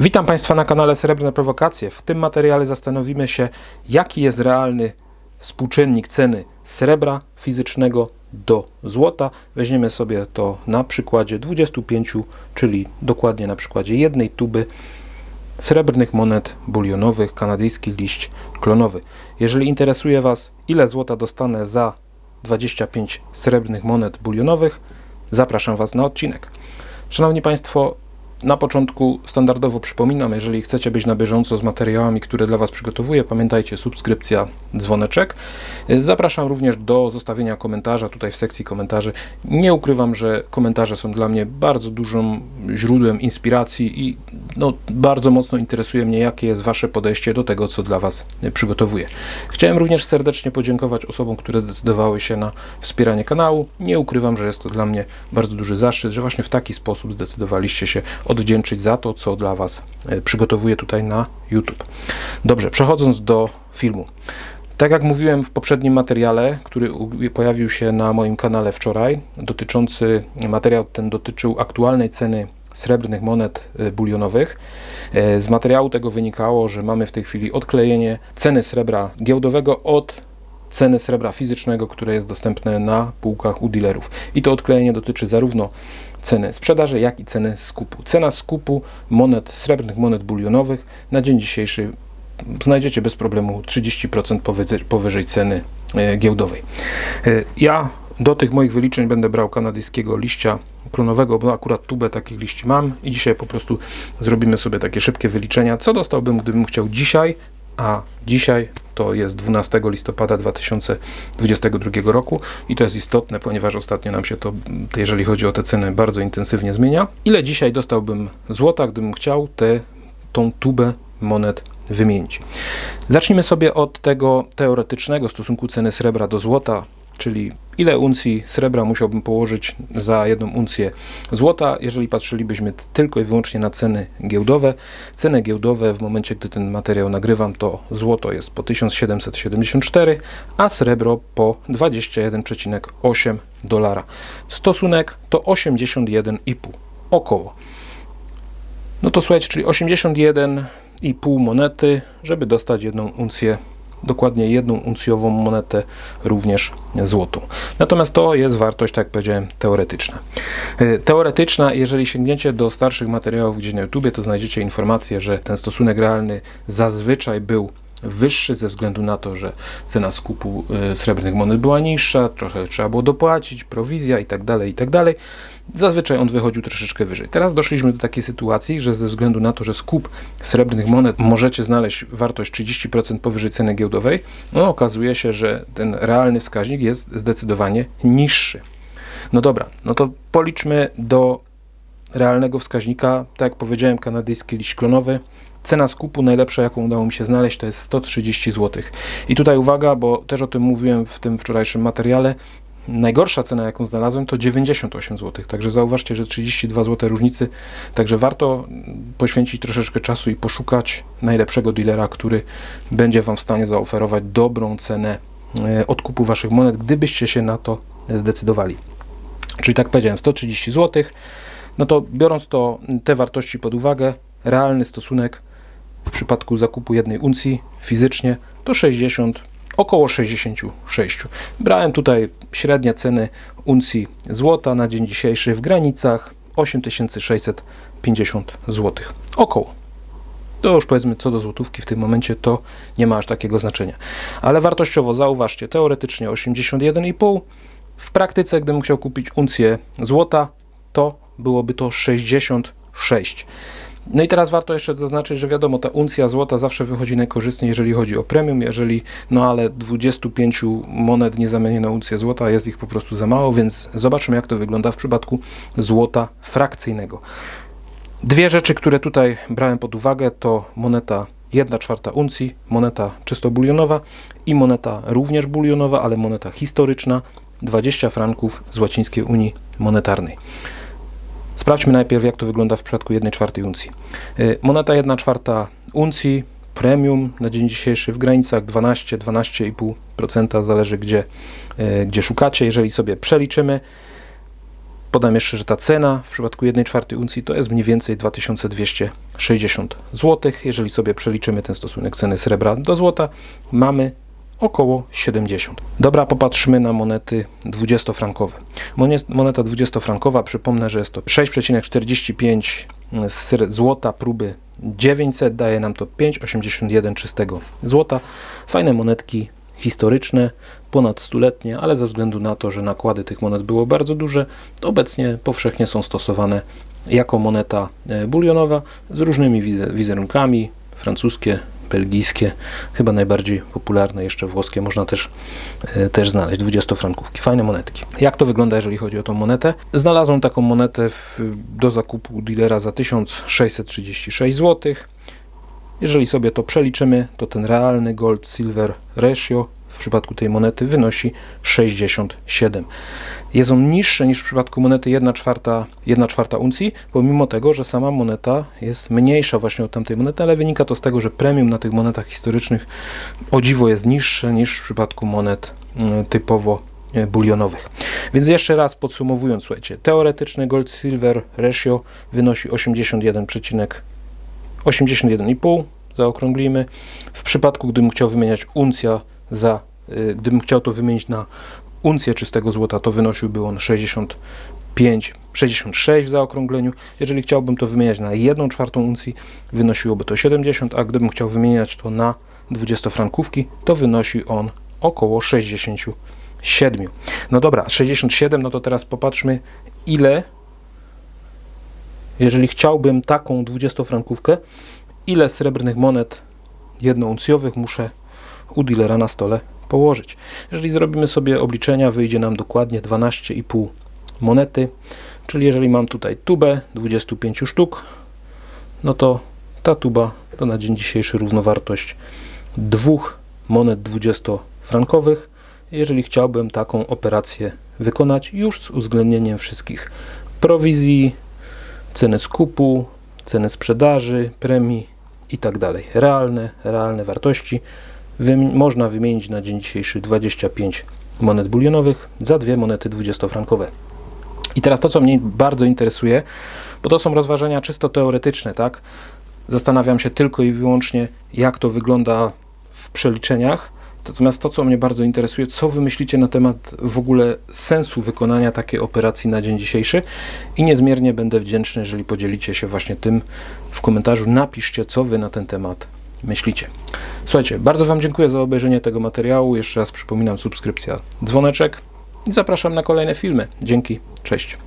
Witam Państwa na kanale Srebrne Prowokacje. W tym materiale zastanowimy się, jaki jest realny współczynnik ceny srebra fizycznego do złota. Weźmiemy sobie to na przykładzie 25, czyli dokładnie na przykładzie jednej tuby srebrnych monet bulionowych, kanadyjski liść klonowy. Jeżeli interesuje Was, ile złota dostanę za 25 srebrnych monet bulionowych, zapraszam Was na odcinek. Szanowni Państwo, na początku standardowo przypominam, jeżeli chcecie być na bieżąco z materiałami, które dla Was przygotowuję, pamiętajcie subskrypcja, dzwoneczek. Zapraszam również do zostawienia komentarza tutaj w sekcji komentarzy. Nie ukrywam, że komentarze są dla mnie bardzo dużym źródłem inspiracji i no, bardzo mocno interesuje mnie, jakie jest Wasze podejście do tego, co dla Was przygotowuję. Chciałem również serdecznie podziękować osobom, które zdecydowały się na wspieranie kanału. Nie ukrywam, że jest to dla mnie bardzo duży zaszczyt, że właśnie w taki sposób zdecydowaliście się odwdzięczyć za to, co dla Was e, przygotowuję tutaj na YouTube. Dobrze, przechodząc do filmu. Tak jak mówiłem w poprzednim materiale, który pojawił się na moim kanale wczoraj, dotyczący, materiał ten dotyczył aktualnej ceny srebrnych monet e, bulionowych. E, Z materiału tego wynikało, że mamy w tej chwili odklejenie ceny srebra giełdowego od ceny srebra fizycznego, które jest dostępne na półkach u dealerów. I to odklejenie dotyczy zarówno ceny sprzedaży, jak i ceny skupu. Cena skupu monet, srebrnych monet bulionowych na dzień dzisiejszy znajdziecie bez problemu 30% powyżej, powyżej ceny e, giełdowej. E, Ja do tych moich wyliczeń będę brał kanadyjskiego liścia klonowego, bo akurat tubę takich liści mam i dzisiaj po prostu zrobimy sobie takie szybkie wyliczenia, co dostałbym, gdybym chciał dzisiaj, a dzisiaj to jest 12 listopada 2022 roku i to jest istotne, ponieważ ostatnio nam się to, jeżeli chodzi o te ceny, bardzo intensywnie zmienia. Ile dzisiaj dostałbym złota, gdybym chciał tę tą tubę monet wymienić? Zacznijmy sobie od tego teoretycznego stosunku ceny srebra do złota, czyli ile uncji srebra musiałbym położyć za jedną uncję złota, jeżeli patrzylibyśmy tylko i wyłącznie na ceny giełdowe. Ceny giełdowe w momencie, gdy ten materiał nagrywam, to złoto jest po 1774, a srebro po 21,8 dolara. Stosunek to 81,5 około. No to słuchajcie, czyli 81,5 monety, żeby dostać jedną uncję, dokładnie jedną uncjową monetę, również złotą. Natomiast to jest wartość, tak jak powiedziałem, teoretyczna. E, Teoretyczna, jeżeli sięgniecie do starszych materiałów gdzieś na YouTubie, to znajdziecie informację, że ten stosunek realny zazwyczaj był wyższy ze względu na to, że cena skupu e, srebrnych monet była niższa, trochę trzeba było dopłacić, prowizja i tak dalej, i tak. Zazwyczaj on wychodził troszeczkę wyżej. Teraz doszliśmy do takiej sytuacji, że ze względu na to, że skup srebrnych monet możecie znaleźć wartość 30% powyżej ceny giełdowej, no okazuje się, że ten realny wskaźnik jest zdecydowanie niższy. No dobra, no to policzmy do realnego wskaźnika, tak jak powiedziałem, kanadyjski liść klonowy. Cena skupu najlepsza, jaką udało mi się znaleźć, to jest 130 zł. I tutaj uwaga, bo też o tym mówiłem w tym wczorajszym materiale. Najgorsza cena, jaką znalazłem, to 98 zł. Także zauważcie, że 32 zł różnicy. Także warto poświęcić troszeczkę czasu i poszukać najlepszego dealera, który będzie Wam w stanie zaoferować dobrą cenę e, odkupu Waszych monet, gdybyście się na to zdecydowali. Czyli tak powiedziałem, 130 zł. No to biorąc to, te wartości pod uwagę, realny stosunek w przypadku zakupu jednej uncji fizycznie to 60, około 66. Brałem tutaj średnie ceny uncji złota na dzień dzisiejszy w granicach 8650 zł. Około. To już powiedzmy co do złotówki w tym momencie to nie ma aż takiego znaczenia. Ale wartościowo zauważcie, teoretycznie 81,5. W praktyce, gdybym chciał kupić uncję złota, to byłoby to 66. No i teraz warto jeszcze zaznaczyć, że wiadomo, ta uncja złota zawsze wychodzi najkorzystniej, jeżeli chodzi o premium, jeżeli, no ale 25 monet nie zamienię na uncję złota, jest ich po prostu za mało, więc zobaczmy jak to wygląda w przypadku złota frakcyjnego. Dwie rzeczy, które tutaj brałem pod uwagę, to moneta 1 czwarta uncji, moneta czysto bulionowa i moneta również bulionowa, ale moneta historyczna, 20 franków z łacińskiej Unii Monetarnej. Sprawdźmy najpierw, jak to wygląda w przypadku 1 czwartej uncji. Y, Moneta 1 czwarta uncji, premium na dzień dzisiejszy w granicach 12-12,5%, zależy gdzie, y, gdzie szukacie. Jeżeli sobie przeliczymy, Podam jeszcze, że ta cena w przypadku 1 czwartej uncji to jest mniej więcej 2260 zł. Jeżeli sobie przeliczymy ten stosunek ceny srebra do złota, mamy około 70. Dobra, popatrzmy na monety 20-frankowe. Monie- Moneta 20-frankowa, przypomnę, że jest to 6,45 sre- złota próby 900, daje nam to 5,81 czystego złota. Fajne monetki historyczne, ponad stuletnie, ale ze względu na to, że nakłady tych monet było bardzo duże, obecnie powszechnie są stosowane jako moneta e, bulionowa z różnymi wize- wizerunkami, francuskie, belgijskie, chyba najbardziej popularne jeszcze włoskie, można też, e, też znaleźć 20-frankówki. Fajne monetki. Jak to wygląda, jeżeli chodzi o tą monetę? Znalazłem taką monetę w, do zakupu dealera za 1636 zł. Jeżeli sobie to przeliczymy, to ten realny gold-silver ratio w przypadku tej monety wynosi 67. Jest on niższy niż w przypadku monety 1 czwarta, 1 czwarta uncji, pomimo tego, że sama moneta jest mniejsza właśnie od tamtej monety, ale wynika to z tego, że premium na tych monetach historycznych o dziwo jest niższe niż w przypadku monet mm, typowo e, bulionowych. Więc jeszcze raz podsumowując, słuchajcie, teoretyczny gold-silver ratio wynosi 81,5 81,5 zaokrąglimy. W przypadku, gdybym chciał wymieniać uncja za, y, gdybym chciał to wymienić na uncję czystego złota, to wynosiłby on 65, 66 w zaokrągleniu. Jeżeli chciałbym to wymieniać na 1 czwartą uncji, wynosiłoby to 70, a gdybym chciał wymieniać to na 20 frankówki, to wynosi on około 67. No dobra, 67, no to teraz popatrzmy, ile jeżeli chciałbym taką 20-frankówkę, ile srebrnych monet jednouncjowych muszę u dealera na stole położyć. Jeżeli zrobimy sobie obliczenia, wyjdzie nam dokładnie 12,5 monety, czyli jeżeli mam tutaj tubę 25 sztuk, no to ta tuba to na dzień dzisiejszy równowartość dwóch monet 20-frankowych. Jeżeli chciałbym taką operację wykonać już z uwzględnieniem wszystkich prowizji, ceny skupu, ceny sprzedaży, premii i tak dalej. Realne, realne wartości. Można wymienić na dzień dzisiejszy 25 monet bulionowych za dwie monety 20-frankowe. I teraz to, co mnie bardzo interesuje, bo to są rozważania czysto teoretyczne, tak? Zastanawiam się tylko i wyłącznie, jak to wygląda w przeliczeniach. Natomiast to, co mnie bardzo interesuje, co wy myślicie na temat w ogóle sensu wykonania takiej operacji na dzień dzisiejszy i niezmiernie będę wdzięczny, jeżeli podzielicie się właśnie tym w komentarzu. Napiszcie, co wy na ten temat myślicie. Słuchajcie, bardzo wam dziękuję za obejrzenie tego materiału. Jeszcze raz przypominam, subskrypcja, dzwoneczek i zapraszam na kolejne filmy. Dzięki, cześć.